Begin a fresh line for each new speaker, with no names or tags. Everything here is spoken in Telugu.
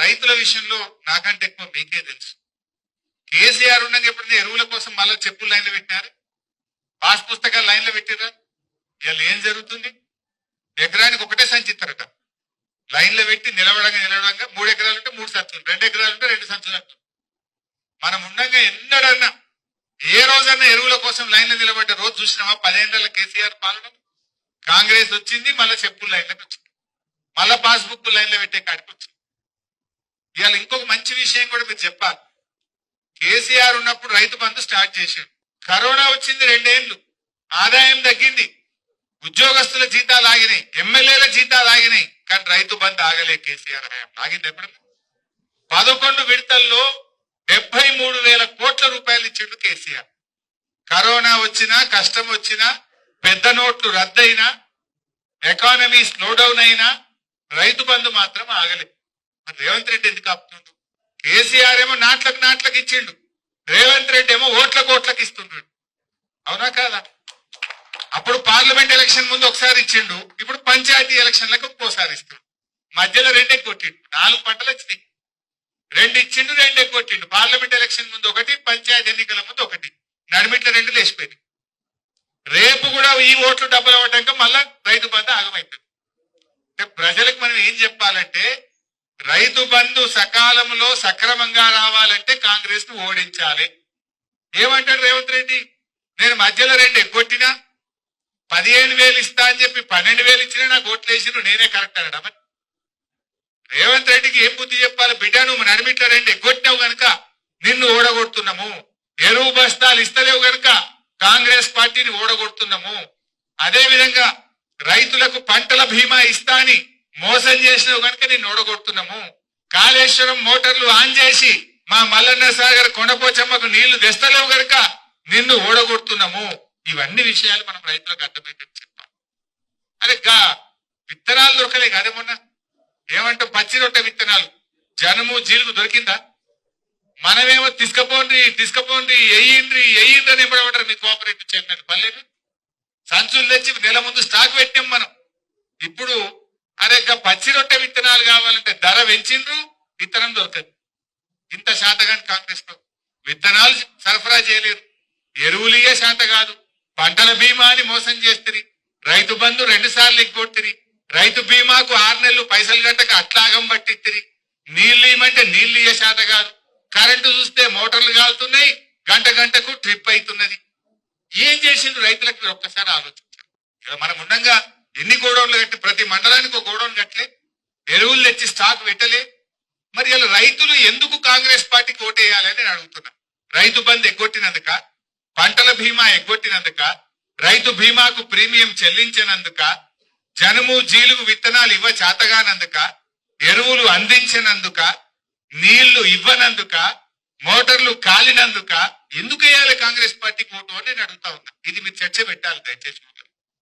రైతుల విషయంలో నాకంటే ఎక్కువ మీకే తెలుసు. కేసీఆర్ ఉండగా ఎప్పుడైనా ఎరువుల కోసం మళ్ళీ చెప్పులు లైన్లో పెట్టినారు పాస్ పుస్తకాలు లైన్లో పెట్టిరా? ఇవాళ ఏం జరుగుతుంది? ఎకరానికి ఒకటే సంచి ఇస్తారట లైన్లో పెట్టి నిలబడంగా నిలబడంగా మూడు ఎకరాలు ఉంటే మూడు సంచులు రెండు ఎకరాలు ఉంటే రెండు సంచులు అంటారు. మనం ఉండగా ఎన్నడన్నా ఏ రోజన్నా ఎరువుల కోసం లైన్లో నిలబడ్డ రోజు చూసినామా? పదేళ్ళ కేసీఆర్ పాలన. కాంగ్రెస్ వచ్చింది మళ్ళీ చెప్పులు లైన్లకు వచ్చింది. మళ్ళా పాస్బుక్ లైన్లో పెట్టే కాడికి వచ్చింది. ఇవాళ ఇంకొక మంచి విషయం కూడా మీరు చెప్పాలి. కేసీఆర్ ఉన్నప్పుడు రైతు బంధు స్టార్ట్ చేశాడు. కరోనా వచ్చింది రెండేళ్ళు ఆదాయం తగ్గింది. ఉద్యోగస్తుల జీతాలు ఆగినాయి. ఎమ్మెల్యేల జీతాలు ఆగినాయి. కానీ రైతు బంధు ఆగలే కేసీఆర్ హయాం ఆగింది ఎప్పుడు పదకొండు విడతల్లో డెబ్బై మూడు వేల కోట్ల రూపాయలు ఇచ్చిండు కేసీఆర్. కరోనా వచ్చినా కష్టం వచ్చినా పెద్ద నోట్లు రద్దయినా ఎకానమీ స్లో డౌన్ అయినా రైతు బంధు మాత్రం ఆగలేదు మరి రేవంత్ రెడ్డి ఎందుకు ఆపుతుండు? కేసీఆర్ ఏమో నాట్లకు నాట్లకు ఇచ్చిండు. రేవంత్ రెడ్డి ఏమో ఓట్లకు ఓట్లకు ఇస్తుండ్రు అవునా కాదా? అప్పుడు పార్లమెంట్ ఎలక్షన్ ముందు ఒకసారి ఇచ్చిండు. ఇప్పుడు పంచాయతీ ఎలక్షన్లకు ఒక్కోసారి ఇస్తుండు. మధ్యలో రెండే కొట్టిండు. నాలుగు పంటలు వచ్చినాయి. రెండు ఇచ్చిండు రెండే కొట్టిండు. పార్లమెంట్ ఎలక్షన్ ముందు ఒకటి పంచాయతీ ఎన్నికల ముందు ఒకటి. నడిమిట్ల రెండు లేచిపోయింది రేపు కూడా ఈ ఓట్లు డబ్బులు అవ్వడానికి మళ్ళా రైతు బంధ ఆగమైపోయింది అంటే ప్రజలకు మనం ఏం చెప్పాలంటే రైతు బంధు సకాలంలో సక్రమంగా రావాలంటే కాంగ్రెస్ను ఓడించాలి. ఏమంటాడు రేవంత్ రెడ్డి? నేను మధ్యలో రెండు ఎగ్గొట్టినా పదిహేను వేలు ఇస్తా అని చెప్పి పన్నెండు వేలు ఇచ్చినా నాకు ఓట్లు నేనే కరెక్ట్ అనడా మరి? రేవంత్ రెడ్డికి ఏం బుద్ధి చెప్పాలి? బిడ్డ నువ్వు నడిమిట్ల రెండు ఎగ్గొట్టినావు గనుక నిన్ను ఓడగొడుతున్నాము. ఎరువు బస్తాలు ఇస్తలేవు గనక కాంగ్రెస్ పార్టీని ఓడగొడుతున్నాము. అదే విధంగా రైతులకు పంటల బీమా ఇస్తా అని మోసం చేసినావు గనుక నేను ఓడగొడుతున్నాము. కాళేశ్వరం మోటార్లు ఆన్ చేసి మా మల్లన్న సాగర్ కొండపోచమ్మకు నీళ్ళు తెస్తలేవు గనుక నిన్ను ఓడగొడుతున్నాము. ఇవన్నీ విషయాలు మనం రైతులకు అర్థమయ్యేటట్టు చెప్పాం అరే గా విత్తనాలు దొరకలే కదా మొన్న. ఏమంటే పచ్చి రొట్టె విత్తనాలు. జనము జీలుగు దొరికిందా? మనమేమో తీసుకపోండి తీసుకపోండి ఎయ్యిండ్రి ఎయ్యిండ్రి అని ఇవ్వడమంటారు మీ కోఆపరేటివ్ చైర్మన్. పర్లేదు. సంచులు తెచ్చి నెల ముందు స్టాక్ పెట్టాం మనం. ఇప్పుడు పచ్చి రొట్టె విత్తనాలు కావాలంటే ధర పెంచిండ్రు విత్తనం దొరకదు. ఇంత శాతగాని కాంగ్రెస్లో విత్తనాలు సరఫరా చేయలేరు ఎరువులియే శాత కాదు. పంటల బీమా అని మోసం చేస్తుంది రైతు బంధు రెండు సార్లు ఎగ్గొట్టిరి రైతు బీమాకు ఆరు నెలలు పైసలు గంటకు అట్లాగం పట్టిత్తిరి నీళ్ళు ఇవ్వమంటే నీళ్ళు ఇయ్యే శాత కాదు. కరెంటు చూస్తే మోటార్లు కాలుతున్నాయి గంట గంటకు ట్రిప్ అవుతున్నది ఏం చేసిండ్రు రైతులకు మీరు ఒక్కసారి ఆలోచించారు మనం ఉండగా ఎన్ని గోడౌన్లు కట్టి ప్రతి మండలానికి ఒక గోడౌన్ కట్టలే. ఎరువులు తెచ్చి స్టాక్ పెట్టలే. మరి ఇలా రైతులు ఎందుకు కాంగ్రెస్ పార్టీకి ఓటేయాలని నేను అడుగుతున్నా. రైతు బంద్ ఎగ్గొట్టినందుక పంటల బీమా ఎగ్గొట్టినందుక రైతు బీమాకు ప్రీమియం చెల్లించినందుక జనుము జీలుగు విత్తనాలు ఇవ్వ చేతగానందుక ఎరువులు అందించినందుక నీళ్ళు ఇవ్వనందుక మోటార్లు కాలినందుక ఎందుకు వేయాలి కాంగ్రెస్ పార్టీకి ఓటు అని నేను అడుగుతా ఉన్నా. ఇది మీరు చర్చ పెట్టాలి దయచేసి.